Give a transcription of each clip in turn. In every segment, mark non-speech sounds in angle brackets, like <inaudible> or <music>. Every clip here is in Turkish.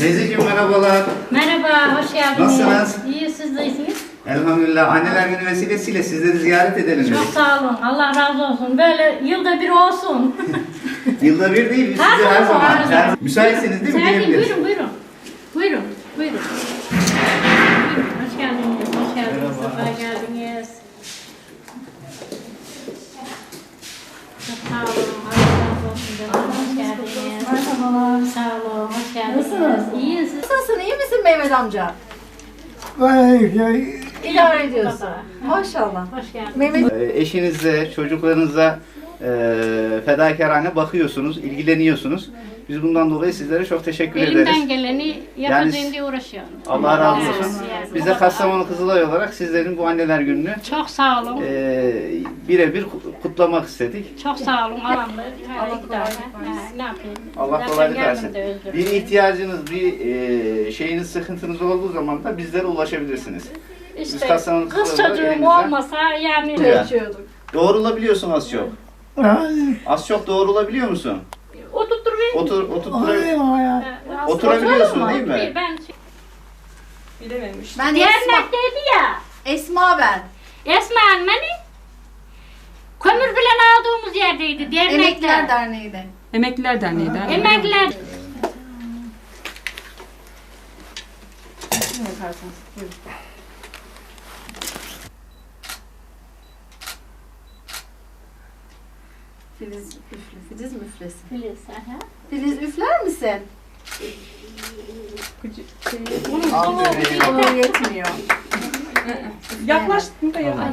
Teyzeciğim merhabalar. Merhaba, hoş geldiniz. Nasılsınız? İyi, siz de iyisiniz. Elhamdülillah anneler günü vesilesiyle sizleri ziyaret edelim Çok dedik. sağ olun, Allah razı olsun. Böyle yılda bir olsun. <laughs> Yılda bir değil, biz Her sizi her zaman, zaman. her zaman. her- Müsaitseniz değil mi? Girebiliriz. buyurun, buyurun. Buyurun, buyurun. Hoş geldiniz, hoş geldiniz, sefa geldiniz. Çok sağ olun, Allah razı olsun. Hoş geldiniz. Merhabalar. Sağ olun, hoş geldiniz. Nasılsınız? İyiyim, siz Nasılsın? iyi misin Mehmet amca? Vay İdare ediyorsun. Maşallah. hoş geldiniz. Mehmet Ee, Eşinize, çocuklarınıza e, fedakarane bakıyorsunuz, ilgileniyorsunuz. Biz bundan dolayı sizlere çok teşekkür ederiz. Elimden geleni yapacağım Yani- diye uğraşıyorum. Allah razı Evet, olsun. yani. Biz de Kastamonu Kızılay olarak sizlerin bu anneler gününü Çok sağ olun. e, birebir kutlamak istedik. Çok sağ olun. Allah'ım. Allah kolaylık Ne yapayım? Allah kolaylık versin. Bir ihtiyacınız, bir e, şeyiniz, sıkıntınız olduğu zaman da bizlere ulaşabilirsiniz. Biz İşte Kastamonu kız çocuğum olmasa yani Evet. içiyorduk. Doğrulabiliyorsun az çok. Az çok doğrulabiliyor musun? Otur, oturttura- ay, oturabiliyorsun değil mi? Ben Ben Esma. Dernekteydi ya. Esma ben. Esma Hanım'ın kömür filan aldığımız yerdeydi. Emekliler Dernekler. Derneği'de. Emekliler Derneği de. Filiz üfle. Filiz müflesi. Filiz, aha. Filiz üfler misin? Aferin. Olur yetmiyor. Yaklaş.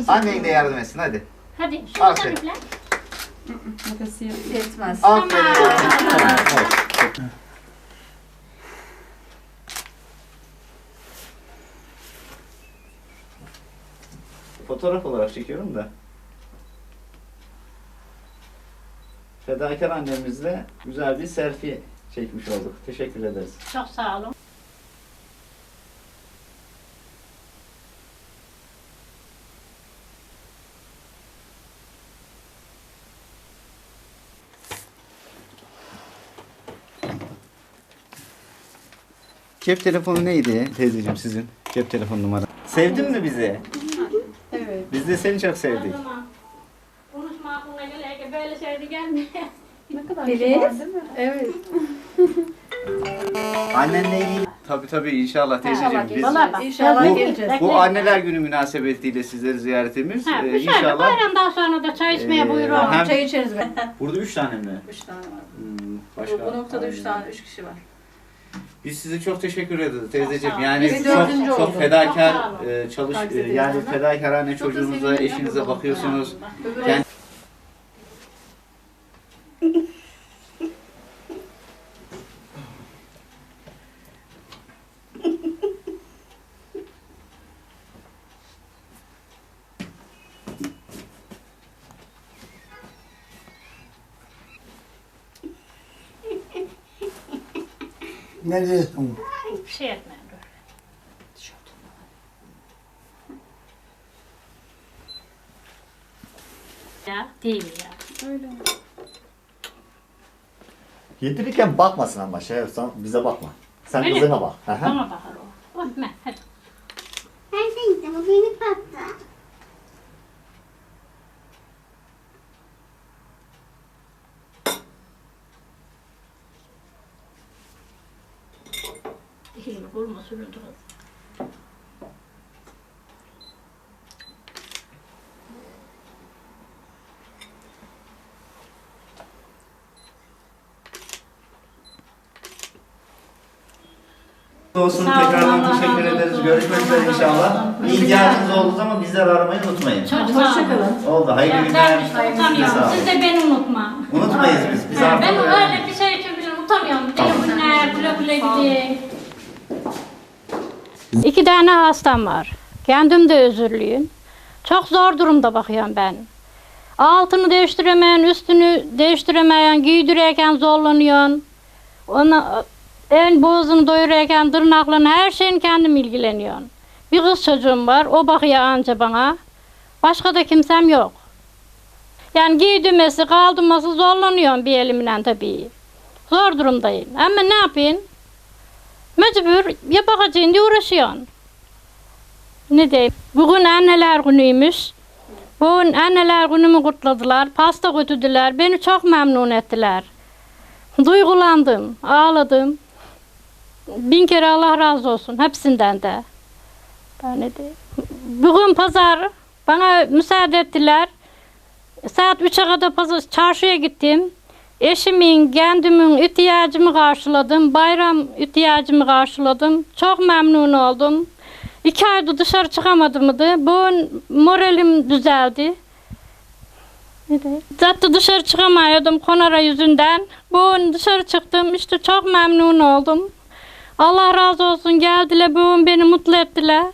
Annen de yardım etsin hadi. Hadi şunu Aferin. sen üfle. Nefesi yok. Yetmez. Aferin. Fotoğraf olarak çekiyorum da. Fedakar annemizle güzel bir selfie çekmiş olduk. Teşekkür ederiz. Çok sağ olun. Cep telefonu neydi teyzeciğim sizin? Cep telefon numara. Sevdin mi bizi? Evet. Biz de seni çok sevdik. Şeydi gelmiyor. Filiz. Evet. <laughs> Annenle ilgili. Tabii tabii inşallah teyzeciğim. Biz, Valla bak. İnşallah Bu- geleceğiz. bu anneler günü münasebetiyle sizleri ziyaretimiz. Ha, Ee, inşallah. bayramdan sonra da çay içmeye Ee, buyurun. hem- çay içeriz be. Burada üç tane mi? Üç tane var. Hmm, Bu, başka. bu noktada üç tane, üç kişi var. Biz size çok teşekkür ederiz teyzeciğim. Yani Biz çok çok fedakar Çok olun. e, çalış e, yani fedakarane çocuğunuza, eşinize bakıyorsunuz. Yani- ne diyorsun? Bir şey etmeyin. dur. Ya değil ya. Yedirirken bakmasın ama şey yapsan bize bakma. Sen Öyle kızına bak. Bana bakar o. Oh, ne, hadi. Neredeydi? Bu beni patla. Değil mi? Vurma sürüldü. olsun. Sağ olun, Tekrardan Allah teşekkür razı ederiz. olsun. Görüşmek üzere inşallah. İhtiyacınız olduğu zaman bizleri aramayı unutmayın. Çok sağ olun. Oldu. Hayırlı Ya günler. ben Sağ utanıyorum. olun. Siz de beni unutma. Unutmayız biz. Biz Ha, artık ben öyle- öyle bir şey için bile utanıyorum. Benim günler güle güle gidin. İki tane hastam var. Kendim de özürlüyüm. Çok zor durumda bakıyorum ben. Altını değiştiremeyen, üstünü değiştiremeyen, giydirirken zorlanıyorsun. Ona en boğazını doyururken tırnaklarını her şeyin kendim ilgileniyorum. Bir kız çocuğum var, o bakıyor anca bana. Başka da kimsem yok. Yani giydirmesi, kaldırması zorlanıyorum bir elimle tabii. Zor durumdayım. Ama ne yapayım? Mecbur ya bakacaksın diye uğraşıyorsun. Ne diyeyim? Bugün anneler günüymüş. Bugün anneler günümü kutladılar. Pasta götürdüler. Beni çok memnun ettiler. Duygulandım, ağladım. Bin kere Allah razı olsun hepsinden de. Ben ne diyeyim? Bugün pazar bana müsaade ettiler. Saat 3'e kadar pazar çarşıya gittim. Eşimin, kendimin ihtiyacımı karşıladım. Bayram ihtiyacımı karşıladım. Çok memnun oldum. İki ayda dışarı çıkamadım. Bugün moralim düzeldi. Zaten dışarı çıkamıyordum konara yüzünden. Bugün dışarı çıktım. İşte çok memnun oldum. Allah razı olsun geldiler bugün beni mutlu ettiler.